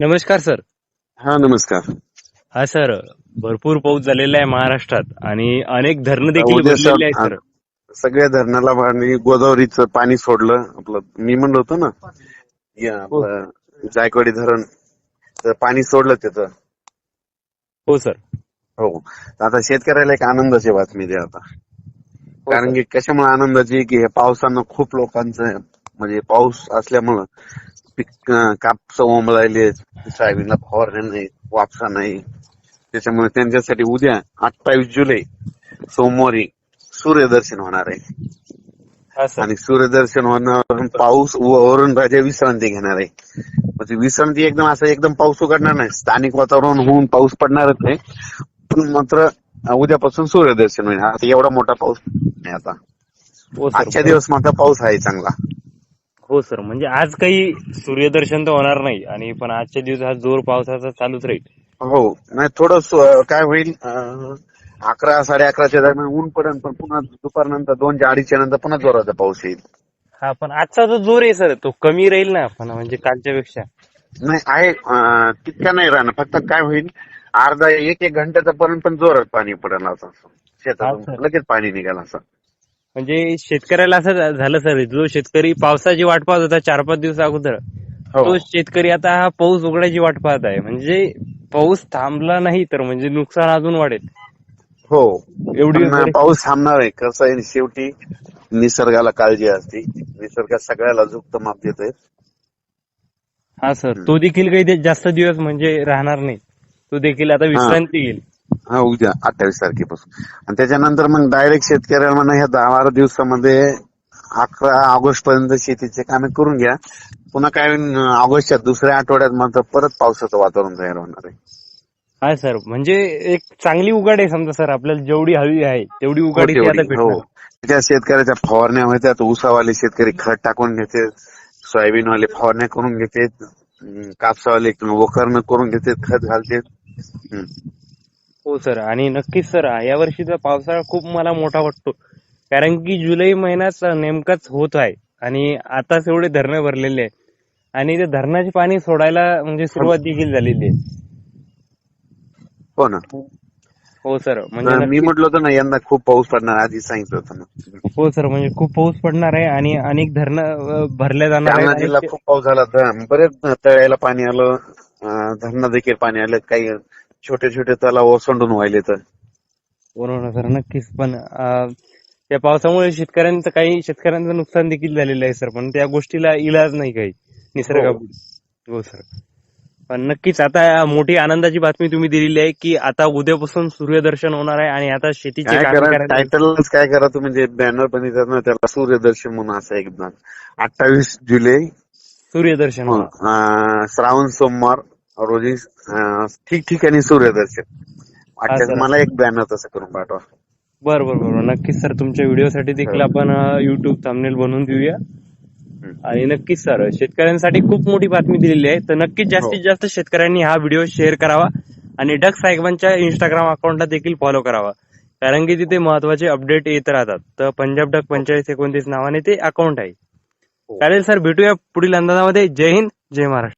नमस्कार सर. हा नमस्कार. हा सर. भरपूर पाऊस झालेला आहे महाराष्ट्रात आणि अनेक धरणं देखील उद्या भरलेली आहेत सर- सगळ्या धरणाला पाणी गोदावरीचं पाणी सोडलं. आपलं मी म्हणलो होतो ना या आपलं जायकवाडी धरण तर पाणी सोडलं तिथं. हो सर. हो. आता शेतकऱ्याला एक आनंदाची बातमी द्या आता. कारण की कशामुळे आनंदाची की हे पावसानं खूप लोकांचं म्हणजे पाऊस असल्यामुळं पीक ओंबळायले सोयाबीनला फवारण्या नाही वापसा नाही त्याच्यामुळे त्यांच्यासाठी उद्या अठ्ठावीस जुलै सोमवारी सूर्यदर्शन होणार आहे. आणि सूर्यदर्शन होणार पाऊस वरून राजा विश्रांती घेणार आहे. म्हणजे विश्रांती एकदम असं एकदम पाऊस उघडणार नाही. स्थानिक वातावरण होऊन पाऊस पडणारच आहे. पण मात्र उद्यापासून सूर्यदर्शन होईल. आता एवढा मोठा पाऊस नाही आता. हो आजच्या दिवस मात्र पाऊस आहे चांगला. हो सर. म्हणजे आज काही सूर्यदर्शन तर होणार नाही आणि पण आजच्या दिवसात जोर पावसाचा चालूच राहील. हो. नाही थोडं सु- काय होईल अं, अकरा साडे अकराच्या दरम्यान ऊन पडेल पण पुन्हा दुपारनंतर दोनच्या अडीचच्या नंतर पुन्हा जोराचा पाऊस येईल. हा पण आजचा जो जोर आहे सर तो कमी राहील ना पण म्हणजे कालच्या पेक्षा? नाही आहे अं, तितका नाही राहणार. फक्त काय होईल अर्धा एक एक घंट्याचा पर्यंत पण जोरात पाणी पडेल असं. हा, शेतातून सर. लगेच पाणी निघाल असं. म्हणजे शेतकऱ्याला असं झालं सर जो शेतकरी पावसाची वाट पाहत होता चार पाच दिवस अगोदर हो. तो शेतकरी आता हा पाऊस उघडायची वाट पाहत आहे. म्हणजे पाऊस थांबला नाही तर म्हणजे नुकसान अजून वाढेल. हो. एवढी पाऊस थांबणार आहे. कसं आहे शेवटी निसर्गाला काळजी असते. निसर्ग सगळ्याला झुकत माप देतोय. हा सर तो देखील काही जास्त दिवस म्हणजे राहणार नाही. तो देखील आता विश्रांती घेईल. हा उद्या अठ्ठावीस तारखेपासून. आणि त्याच्यानंतर मग डायरेक्ट शेतकऱ्याला म्हणा ह्या दहा बारा दिवसामध्ये अकरा ऑगस्ट पर्यंत शेतीचे कामे करून घ्या. पुन्हा काय ऑगस्टच्या दुसऱ्या आठवड्यात मात्र परत पावसाचं वातावरण तयार होणार आहे. हा सर. म्हणजे एक चांगली उघाड आहे समजा सर. आपल्याला जेवढी हवी आहे तेवढी उघाड इथे आता हो. त्या शेतकऱ्याच्या फवारण्या होत्यात ऊसावाले शेतकरी खत टाकून घेते सोयाबीनवाले फवारण्या करून घेते कापसावाले वखरणं करून घेते खत घालते. हो सर. आणि नक्कीच सर या वर्षीचा पावसाळा खूप मला मोठा वाटतो. कारण की जुलै महिन्यात नेमकाच होत आहे. आणि आताच एवढे धरणं भरलेले आहे आणि ते धरणाचे पाणी सोडायला म्हणजे सुरुवात देखील झालेली आहे. हो ना. हो सर. म्हणजे मी नक्की- म्हटलं होतं ना यंदा खूप पाऊस पडणार आधी सांगितलं होतं ना. हो सर. म्हणजे खूप पाऊस पडणार आहे आणि अनेक धरणं अं, भरल्या जाणार जालना जिल्हा खूप पाऊस झाला तर बरेच तळ्याला पाणी आलं. अं, धरणं देखील पाणी आलं. काही छोटे छोटे तलाव ओसंडून व्हायले तर बरोबर सर नक्कीच. पण अं, त्या पावसामुळे शेतकऱ्यांचं काही शेतकऱ्यांचं नुकसान देखील झालेलं आहे सर पण त्या गोष्टीला इलाज नाही काही निसर्गापुढे. हो. सर. पण नक्कीच आता मोठी आनंदाची बातमी तुम्ही दिलेली आहे की आता उद्यापासून सूर्यदर्शन होणार आहे आणि आता शेतीचे काय काम करा करायला टायटलच काय करा तुम्ही जे बॅनर पण येतात ना त्याला सूर्यदर्शन म्हणून असं एकदम. अठ्ठावीस जुलै. सूर्यदर्शन होणार. अं, श्रावण सोमवार. रोजी ठिकठिकाणी सूर्यदर्शन. मला एक बॅनर तसं करून पाठवा. बरं बरं बरं नक्कीच सर. तुमच्या व्हिडिओसाठी देखील आपण युट्यूब थंबनेल बनवून देऊया आणि नक्कीच सर शेतकऱ्यांसाठी खूप मोठी बातमी दिलेली आहे. तर नक्कीच जास्तीत जास्त शेतकऱ्यांनी हा व्हिडिओ शेअर करावा आणि डक साहेबांच्या इंस्टाग्राम अकाउंटला देखील फॉलो करावा. कारण की तिथे महत्त्वाचे अपडेट येत राहतात. तर पंजाब डक पंचेचाळीस एकोणतीस नावाने ते अकाउंट आहे. चालेल सर. भेटूया पुढील अंदाजामध्ये. जय हिंद जय महाराष्ट्र.